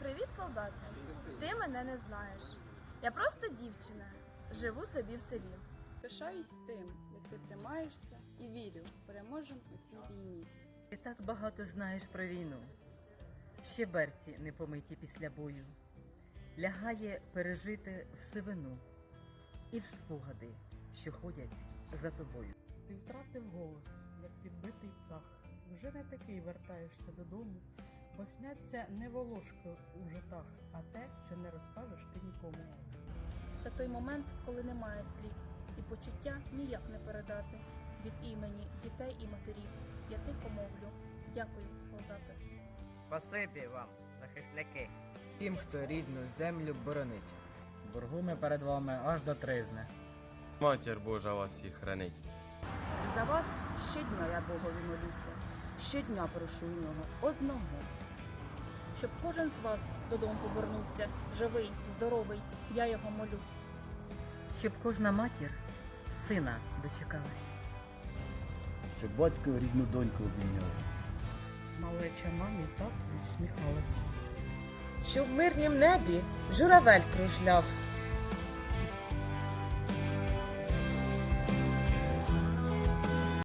Привіт, солдати! Ти мене не знаєш. Я просто дівчина. Живу собі в селі. Пишаюсь тим, як ти тримаєшся, і вірю, переможемо у цій війні. Ти так багато знаєш про війну. Ще берці не помиті після бою. Лягає пережити в сивину і в спогади, що ходять за тобою. Ти втратив голос, як підбитий птах. Вже не такий вертаєшся додому, бо сняться не волошки у житах, а те, що не розкажеш ти нікому. Це той момент, коли немає слів, і почуття ніяк не передати. Від імені дітей і матерів я тихо мовлю. Дякую, солдати. Спасибі вам, захисники. Тим, хто рідну землю боронить. Боргу ми перед вами аж до тризни. Матір Божа вас всіх хранить. За вас щодня я Богові молюся, щодня прошу у нього одного. Щоб кожен з вас додому повернувся, живий, здоровий, я його молю. Щоб кожна матір сина дочекалась. Щоб батько рідну доньку обійняв. Малеча мамі так всміхалась. Що в мирнім небі журавель кружляв,